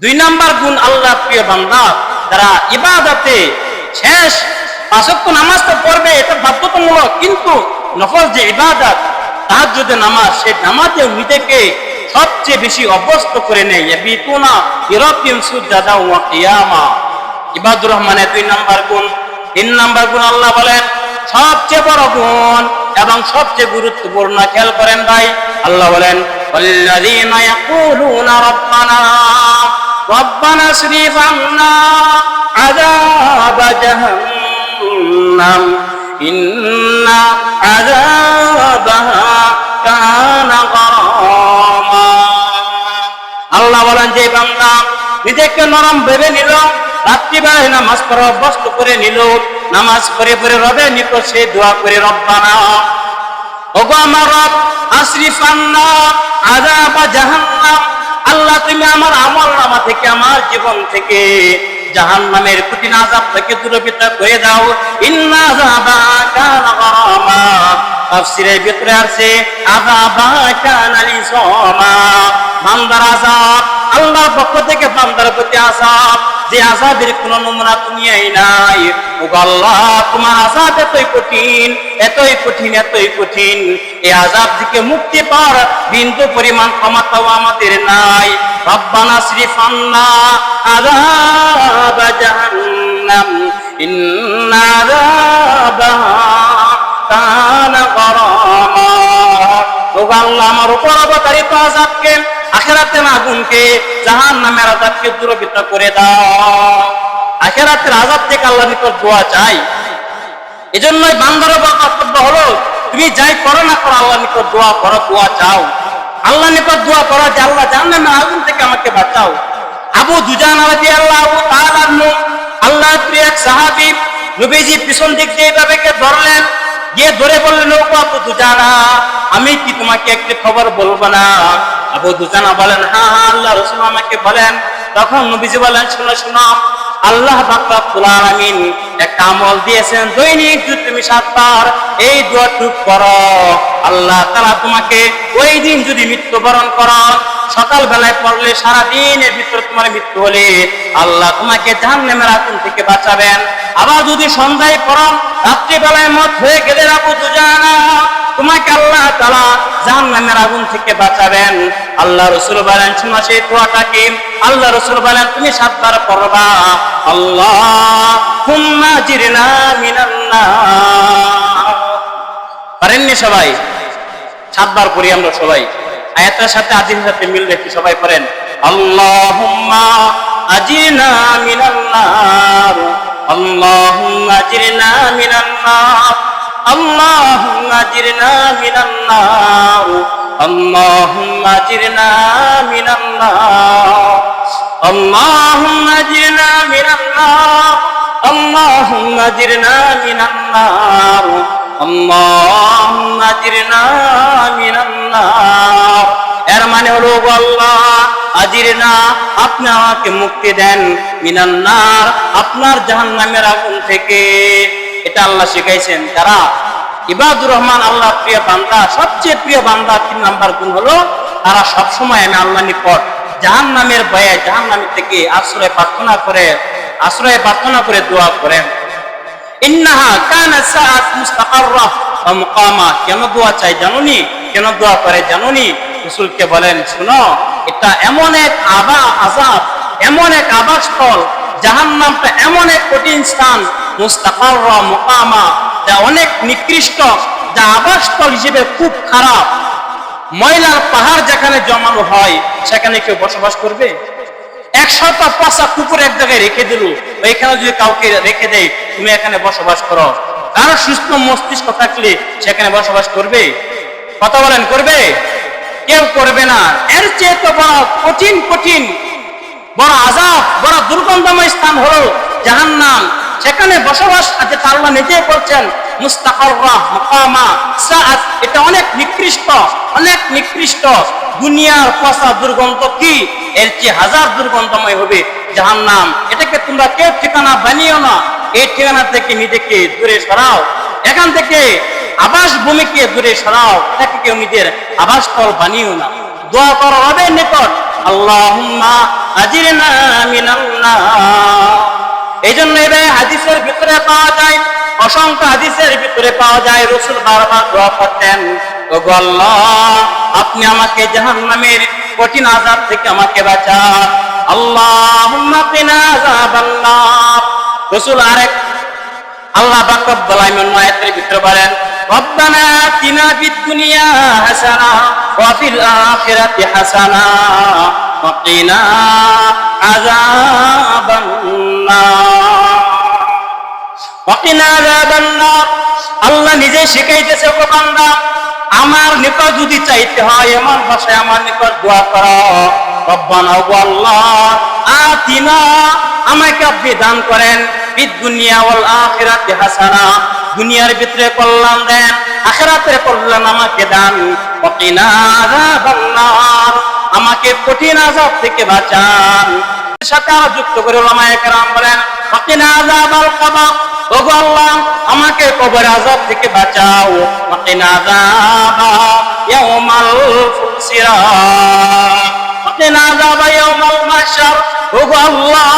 দুই নাম্বার গুণ আল্লাহ প্রিয় বান্দা যারা ইবাদতে শেষ পাঁচক্য নামাজ তো পড়বে এটা বাধ্যতামূলক কিন্তু নফল যে ইবাদত তার যদি নামাজ সেই নামাজে নিজেকে সবচেয়ে বেশি অভ্যস্ত করে নেয় বিতুনা ইরকিম সুজাদা ওয়া কিয়ামা ইবাদুর রহমানের দুই নাম্বার গুণ তিন নাম্বার গুণ আল্লাহ বলেন সবচেয়ে বড় গুণ এবং সবচেয়ে গুরুত্বপূর্ণ খেয়াল করেন ভাই আল্লাহ বলেন والذين يقولون ربنا ربنا اصرف عنا عذاب جهنم إن عذابها كان غراما আল্লাহ বলেন যে বান্দা নিজেকে নরম ভেবে নিল রাত্রিবেলায় নামাজ পড়া অভ্যস্ত করে নিল নামাজ পড়ে পড়ে রবে নিকট সে দোয়া করে রব্বানা ওগো আমার রব আশরিফান্না আযাবা জাহান্নাম আল্লাহ, তুমি আমার আমল নামা থেকে, আমার জীবন থেকে জাহান নামের কঠিন আজাব থেকে দূরবিত করে দাও ইন্না তাফসীরের ভিতরে আছে বান্দার আযাব, আল্লাহর পক্ষ থেকে বান্দার প্রতি যে আযাবের কোন নমুনা তুমি এই নাই। আল্লাহ, তোমার এতই কঠিন এতই কঠিন এতই কঠিন। এই আযাব থেকে মুক্তি পাওয়ার বিন্দু পরিমাণ ক্ষমতাও আমাদের নাই। রব্বানা শ্রীফান্না আযাব জাহান্নাম, ইন্না কানা গরামা আল্লাহ, আমার উপর অবতারিত আযাবকে আখেরাতের আগুনকে জাহান নামের আজাবকে দূরবৃত্ত করে দাও। আখেরাতের আজাব থেকে আল্লাহ নিকট দোয়া চাই। এজন্যই বান্দার কর্তব্য হলো, তুমি যাই করো না করো, আল্লাহ নিকট দোয়া করো, দোয়া চাও। আল্লাহ নিকট দোয়া করো যে আল্লাহ জাহান নামের আগুন থেকে আমাকে বাঁচাও। আবু দুজান আলাদি আল্লাহ আবু মুখ আল্লাহ প্রিয় এক সাহাবী, নবীজি পিছন দিক দিয়ে এভাবে ধরলেন গিয়ে ধরে বললেন আবু দুজানা, আমি কি তোমাকে একটি খবর বলব না? আবু দুজানা বলেন হ্যাঁ হ্যাঁ আল্লাহ রসুল আমাকে বলেন। তখন নবীজি বলেন, শোনো শোনো, আল্লাহ আলামিন একটা আমল দিয়েছেন, দৈনিক তুমি সাতবার এই দোয়াটুক করো। আল্লাহ তাআলা তোমাকে ওই দিন যদি মৃত্যুবরণ করো সকাল বেলায় পড়লে সারা দিনের ভিতরে তোমার মৃত্যু হলে আল্লাহ তোমাকে জাহান্নামের আগুন থেকে বাঁচাবেন। আবার যদি সন্ধ্যায় পড়ো হয়ে গেলে রাখো তো তোমাকে আল্লাহ তালা জাহান নামের আগুন থেকে বাঁচাবেন। আল্লাহ রসুল বলেন, শোনো সেই দোয়াটাকে আল্লাহ রসুল বলেন, তুমি সাতবার পড়বা আল্লাহ হুম্মা জিরনা মিনান্না পারেননি সবাই? সাতবার পড়ি আমরা সবাই। আয়াতের সাথে আজির সাথে মিল রেখে সবাই পড়েন, আল্লাহুম্মা আজিনা মিনান্নার আল্লাহুম্মা আজিরনা মিনান্নার اللهم اجرنا من النار اللهم اجرنا من النار اللهم اجرنا من النار اللهم اجرنا من النار اللهم اجرنا من النار এর মানে হলো আপনি আমাকে মুক্তি দেন। মিনান্নার আপনার জাহান্নামের আগুন থেকে। এটা আল্লাহ শিখাইছেন। তারা ইবাদুর রহমান আল্লাহ প্রিয় বান্দা, সবচেয়ে প্রিয় বান্দা তিন নাম্বার গুণ হলো, তারা সবসময় আমি আল্লাহ নিকট জাহান নামের ভয়ে জাহান নামের থেকে আশ্রয় প্রার্থনা করে, আশ্রয় প্রার্থনা করে দোয়া করেন। ইন্নাহা কানা সাআত মুস্তাকাররা ওয়া মুকামা। কেন দোয়া চাই জানুনি? কেন দোয়া করে জানুনি? রাসূলকে বলেন, শুনো এটা এমন এক আবা, আযাব, এমন এক আবাসস্থল, জাহান্নামটা এমন এক কঠিন স্থান, মুস্তাকাররা মুকামা, যা অনেক নিকৃষ্ট, যা আবাসস্থল হিসেবে খুব খারাপ। ময়লার পাহাড় যেখানে জমানো হয়, সেখানে কেউ বসবাস করবে? একশত পাঁচা কুকুর এক জায়গায় রেখে দিল, ওইখানে যদি কাউকে রেখে দেয়, তুমি এখানে বসবাস করো। কারও সুস্থ মস্তিষ্ক থাকলে সেখানে বসবাস করবে? কথা বলেন, করবে? কেউ করবে না। এর চেয়ে তো বড় কঠিন কঠিন, বড় আজাব, বড় দুর্গন্ধময় স্থান হলো জাহান্নাম। সেখানে বসবাস আছে আল্লাহ নিজে করছেন মুস্তাকররা মুকামা এটা অনেক নিকৃষ্ট অনেক নিকৃষ্ট। দুনিয়ার পচা দুর্গন্ধ কি? এর চেয়ে হাজার দুর্গন্ধময় হবে জাহান্নাম। এটাকে তোমরা কেউ ঠিকানা বানিও না। এই ঠিকানা থেকে নিজেকে দূরে সরাও। এখান থেকে আবাস ভূমিকে দূরে সরাও, এটাকে কেউ নিজের আবাসস্থল বানিও না। দোয়া করো, রবের নিকট। আল্লাহুম্মা আজিরনা মিনাল্লাহ। এই জন্য এবার হাদিসের ভিতরে পাওয়া যায়, অসংখ্য হাদিসের ভিতরে পাওয়া যায়, রসুল বারবার দোয়া করতেন আল্লাহ, আপনি আমাকে জাহান্নামের কঠিন আযাব থেকে আমাকে বাঁচা আযাবান্নার। রসুল আরেক, আল্লাহ পাক রব্বুল আলামিন আয়াতের ভিতরে বলেন দুনিয়া হাসানা ওয়া ফিল আখিরাতি হাসানা ওয়া কিনা আযাবান নার। ওয়া কিনা আযাবান নার। আল্লাহ নিজে শিখাইতেছে বান্দা, আমার নিকট যদি চাইতে হয় এমন ভাষায় আমার নিকট দোয়া করো। রব্বানা আতিনা, আমাকে আপনি দান করেন। ফিদ দুনিয়া ওয়াল হাসানা। দুনিয়ার ভিতরে কল্যাণ দেন, আখিরাতের কল্যাণ আমাকে দান। আমাকে কঠিন আযাব থেকে বাঁচান। সাথে আরও যুক্ত করে ওলামায়ে কেরাম বলেন ওয়াকিনা আযাবাল কবর, ওগো আল্লাহ, আমাকে কবর আযাব থেকে বাঁচাও। ওয়াকিনা আযাবা ইয়াউমাল ফুসিরা ওয়াকিনা আযাবা ইয়াউমাল মাহশার, ওগো আল্লাহ,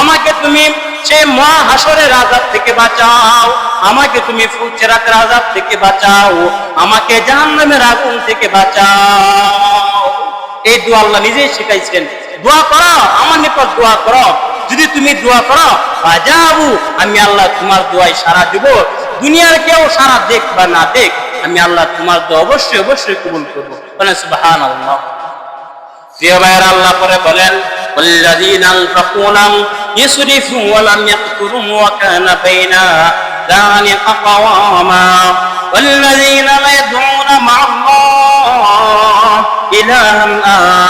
আমাকে তুমি সে মহাহাসরের আজাব থেকে বাঁচাও আমাকে তুমি ফুলচেরাতের আজাব থেকে বাঁচাও আমাকে জাহান্নামের আগুন থেকে বাঁচাও এই দোয়া আল্লাহ নিজেই শিখাইছেন দোয়া করো আমার নিকট দোয়া করো যদি তুমি দোয়া করো বাজাবু আমি আল্লাহ তোমার দোয়ায় সারা দিব দুনিয়ার কেউ সারা দেখ বা না দেখ আমি আল্লাহ তোমার দোয়া অবশ্যই অবশ্যই কবুল করবো বলেন সুবহানাল্লাহ প্রিয় ভাইয়ের আল্লাহ পরে বলেন والذين أنفقوا لم يسرفوا ولم يقتروا وكان بين ذلك قواما والذين لا يدعون مع الله إلها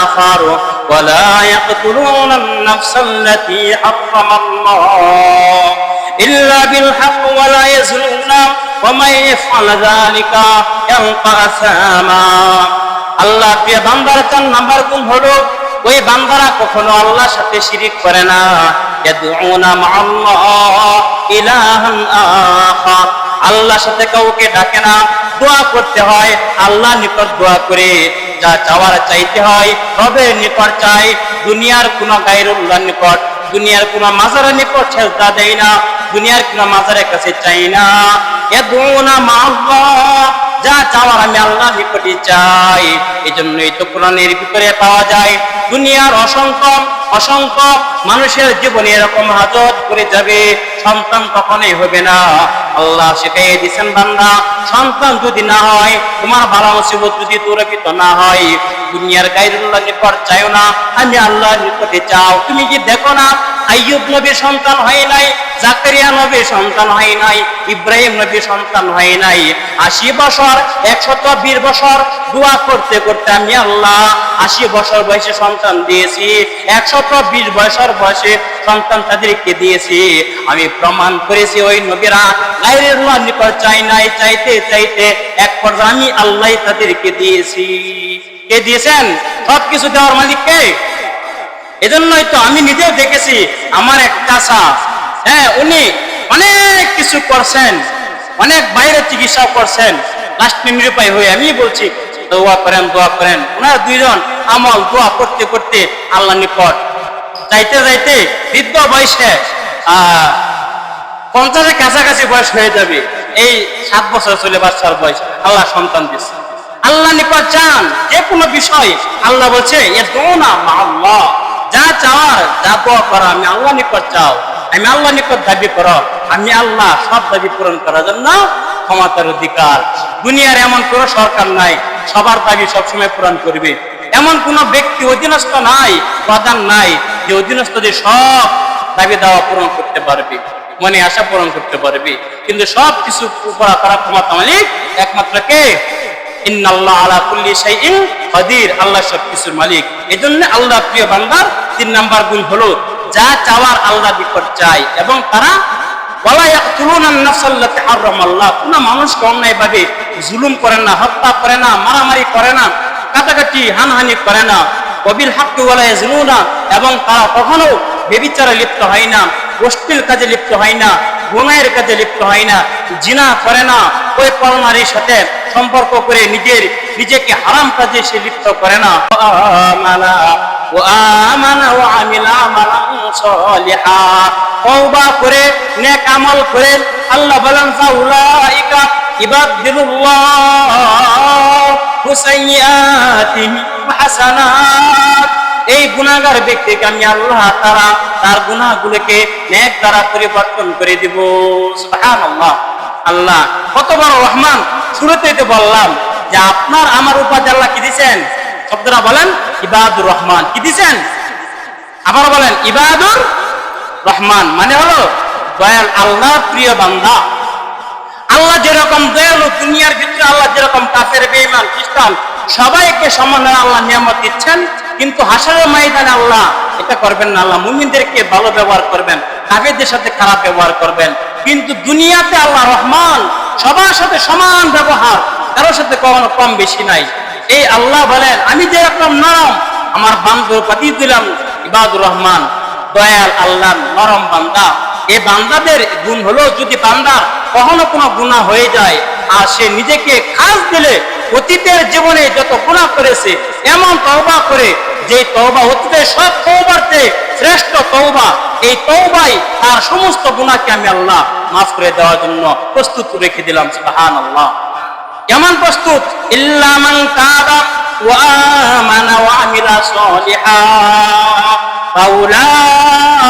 آخر ولا يقتلون النفس التي حرم الله إلا بالحق ولا يزنون ومن يفعل ذلك يلقى أثاما আল্লাহ প্রিয় বান্দার চার নাম্বার গুণ হলো ওই বান্দারা কখনো আল্লাহর সাথে শিরিক করে না। আল্লাহর সাথে কাউকে ডাকে না। দোয়া করতে হয় আল্লাহ নিকট দোয়া করে। যা চাওয়ার চাইতে হয়, রবের নিকট চাই। দুনিয়ার কোন গায়রুল্লাহর নিকট, দুনিয়ার কোন মাজারের নিকট সেজদা দেয় না। দুনিয়ার কোন মাজারের কাছে চাই না। ইয়াদউনা মাআল্লাহ যা চাওয়ার আমি আল্লাহ নিকটে চাই। এই জন্যই তো কোরআনের ভিতরে পাওয়া যায়, দুনিয়ার অসংখ্য অসংখ্য মানুষের জীবনে এরকম হাজত করে যাবে, সন্তান কখনোই হবে না। আল্লাহ সেটাই দিচ্ছেন বান্দা, সন্তান যদি না হয়, তোমার ভালো মুসিবত যদি তুরকিত না হয়, দুনিয়ার গাইরুল্লাহ নিকট চাইও না, আমি আল্লাহর নিকটে চাও। তুমি কি দেখো না আইয়ুব নবীর সন্তান হয় নাই, জাকারিয়া নবীর সন্তান হয় নাই, ইব্রাহিম নবীর সন্তান হয় নাই। আশি বছর, একশত বিশ বছর দোয়া করতে করতে আমি আল্লাহ আশি বছর বয়সে সন্তান দিয়েছি, একশত বিশ বছর বয়সে সন্তান তাদেরকে দিয়েছি। আমি প্রমাণ করেছি ওই নবীরা গাইরের নিকট চাই নাই, চাইতে চাইতে এক পর্যায়ে আমি আল্লাহ তাদেরকে দিয়েছি। কে দিয়েছেন? সবকিছু দেওয়ার মালিক কে? এজন্যই তো আমি নিজেও দেখেছি আমার এক চাষা হ্যাঁ উনি অনেক কিছু করছেন, অনেক বাইরে চিকিৎসাও করছেন। লাস্ট নিরুপায় হয়ে আমি বলছি, দোয়া করেন দোয়া করেন। ওনার দুইজন আমল, দোয়া করতে করতে আল্লাহ নিকট যাইতে যাইতে বৃদ্ধ বয়সে পঞ্চাশের কাছাকাছি বয়স হয়ে যাবে। এই সাত বছর চলে বাচ্চার বয়স। আল্লাহ সন্তান দিচ্ছে আল্লাহ নিকট চান যে কোনো বিষয় আল্লাহ বলছে এ দোনা আল্লাহ যা চাওয়ার যা দোয়া করা, আমি আল্লাহ নিকট চাও, আমি আল্লাহ নিকট দাবি করো, আমি আল্লাহ সব দাবি পূরণ করার জন্য ক্ষমতার অধিকার। দুনিয়ার এমন কোনো সরকার নাই, সবার দাবি সবসময় পূরণ করবে। এমন কোন ব্যক্তি, অধীনস্থ নাই, প্রধান নাই, যে অধীনস্থ যে সব দাবি দাওয়া পূরণ করতে পারবে, মনে আশা পূরণ করতে পারবে। কিন্তু সব কিছু করা করার ক্ষমতা মালিক একমাত্র কে? ইন্নাল্লাহ আলা কুল্লি শাইইন কাদির। আল্লাহ সব কিছুর মালিক। এজন্য আল্লাহ প্রিয় বান্দার তিন নাম্বার গুণ হলো, যা চাওয়ার আল্লাহ বিকট চাই এবং তারা জুলুম করে না করে না, মারামারি করে না এবং কখনো বেবিচারে লিপ্ত হয় না কাজে লিপ্ত হয় না কাজে লিপ্ত হয় না, জিনা করে না, ওই সাথে সম্পর্ক করে নিজের, নিজেকে হারাম কাজে সে লিপ্ত করে না। করে আল্লাহ এই গুনাহগার ব্যক্তিকে আমি আল্লাহ তারা তার গুনাহগুলোকে নেক দ্বারা পরিবর্তন করে দিব। আল্লাহ, কত বড় রহমান। শুরুতেই তো বললাম যে আপনার আমার উপাধি আল্লাহ কি দিছেন শব্দরা বলেন, ইবাদুর রহমান। কি দিছেন? আবার বলেন, ইবাদুর রহমান মানে হলো দয়াল আল্লাহ, প্রিয় বান্দা। আল্লাহ যেরকম দয়ালু, দুনিয়ার ভিতরে আল্লাহ যেরকম কাফের, বেঈমান, খ্রিস্টান, সবাইকে সমান আল্লাহ নিয়ামত দিচ্ছেন, কিন্তু হাসারের ময়দানে আল্লাহ এটা করবেন না। আল্লাহ মুমিনদেরকে ভালো ব্যবহার করবেন, কাফেরদের সাথে খারাপ ব্যবহার করবেন। কিন্তু দুনিয়াতে আল্লাহ রহমান সবার সাথে সমান ব্যবহার, কারোর সাথে কখনো কম বেশি নাই। এই আল্লাহ বলেন, আমি যেরকম নরম, আমার বান্ধব পাতি দিলাম, ইবাদুর রহমান, দয়াল আল্লাহ নরম বান্দা। এই বান্দাদের গুণ হলো, যদি বান্দার কখনো কোনো গুণা হয়ে যায়, আর সে নিজেকে খাস দিলে, অতীতের জীবনে যত গুণা করেছে, এমন তওবা করে যে তওবা অতীতের সব তওবার শ্রেষ্ঠ তওবা, এই তওবাই তার সমস্ত গুণাকে আমি আল্লাহ মাফ করে দেওয়ার জন্য প্রস্তুত রেখে দিলাম সুবহান আল্লাহ কেমন প্রস্তুত, ইল্লা মান তাবা ওয়া আমানা ওয়া আমিলা সলিহা, ফাউলাইকা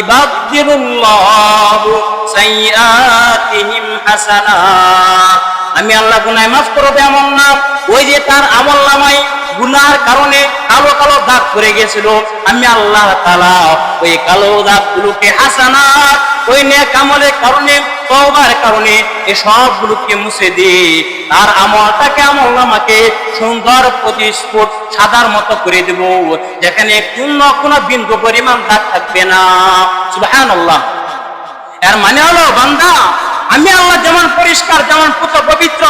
ইবাদদিরুল্লাহু সাইয়্যাতিহিম হাসানাত আমি আল্লাহ গুনাহ মাফ করবে এমন না, ওই যে তার আমল নামাই গুনার কারণে কালো কালো দাগ পড়ে গেছিল। আমি আল্লাহ তাআলা ওই কালো দাগ গুলোকে হাসানাত ওই নেক আমলের কারণে তওবার কারণে এই সবগুলোকে মুছে দিয়ে তার আমলটাকে আমল নামাকে সুন্দর প্রতিস্ফুট সাদার মতো করে দেব। যেখানে কোন কোনো বিন্দু পরিমাণ দাগ থাকবে না। সুবহানাল্লাহ। এর মানে হলো, বান্দা, আমি আল্লাহ যেমন পরিষ্কার, যেমন পুত্র পবিত্র,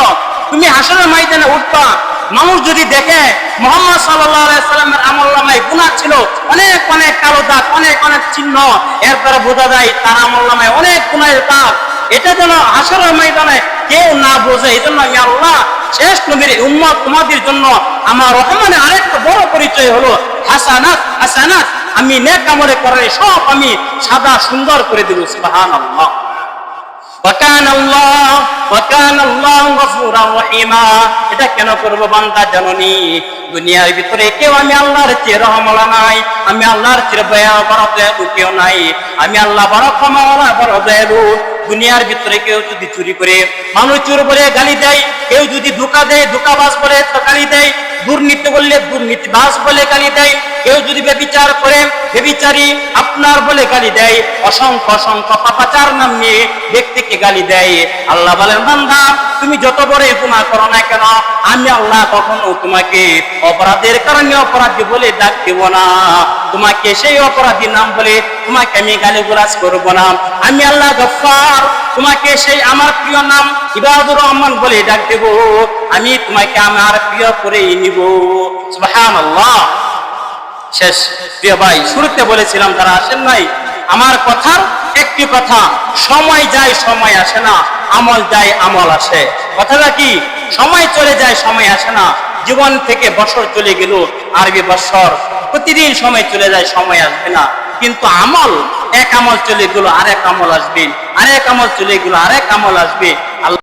তুমি হাসনের ময়দানে উঠবা। মানুষ যদি দেখে, মোহাম্মদ সাল্লামের আমল নামায় গুণা ছিল, অনেক অনেক কালো দাগ, অনেক অনেক চিহ্ন, এরপরে বোঝা যায় তার আমল নামায় অনেক গুণের দাগ। এটা যেন হাসনের ময়দানে কেউ না বোঝে এই জন্য আমি আল্লাহ শেষ নবীর উম্মত তোমাদের জন্য আমার রহমানের আরেকটা বড় পরিচয় হলো হাসানাত হাসানাত। আমি নেক আমলে করে সব আমি সাদা সুন্দর করে দেব ওয়াকান আল্লাহ ওয়াকান আল্লাহ গফুরার রহিমা। এটা কেন করব বান্দা জাননি? দুনিয়ার ভিতরে কেউ আমি আল্লাহর চেয়ে রহমলা নাই, আমি আল্লাহর চেয়ে দয়া বড় দয়ালু কেউ নাই, আমি আল্লাহ বড় ক্ষমাওয়ালা, বড় দয়ালু। দুনিয়ার ভিতরে কেউ যদি চুরি করে, মানুষ চুর বলে গালি দেয়, কেউ যদি ধোকা দেয়, ধোকাবাজ বলে তো গালি দেয়, দুর্নীতি বললে দুর্নীতিবাজ বলে গালি দেয়, কেউ যদি বেবিচার করে বেবিচারি আপনার বলে গালি দেয়, অসংখ্য অসংখ্য পাপাচার নাম নিয়ে ব্যক্তিকে গালি দেয়। আল্লাহ বলেন, বান্দা, তুমি যত বড় গুনাহ করো না কেন, আমি আল্লাহ কখনো তোমাকে অপরাধের কারণে অপরাধী বলে ডাক দেব না। তোমাকে সেই অপরাধীর নাম বলে তোমাকে আমি গালি গুলাজ করব না। আমি আল্লাহ গফার তোমাকে সেই আমার প্রিয় নাম ইবাদুর রহমান বলে ডাক দেব। আমি তোমাকে আমার প্রিয় করেই নিব। সুবহানাল্লাহ। শেষ। প্রিয় ভাই, শুরুতে বলেছিলাম তারা আসেন নাই, আমার কথার একটি কথা সময় যায়, সময় আসে না, আমল যায়, আমল আসে। কথাটা কি? সময় চলে যায়, সময় আসে না। জীবন থেকে বছর চলে গেল, আরবি বছর প্রতিদিন সময় চলে যায়, সময় আসবে না। কিন্তু আমল, এক আমল চলে গেল, আরেক আমল আসবে। আরেক আমল চলে গেল, আরেক আমল আসবে। আল্লাহ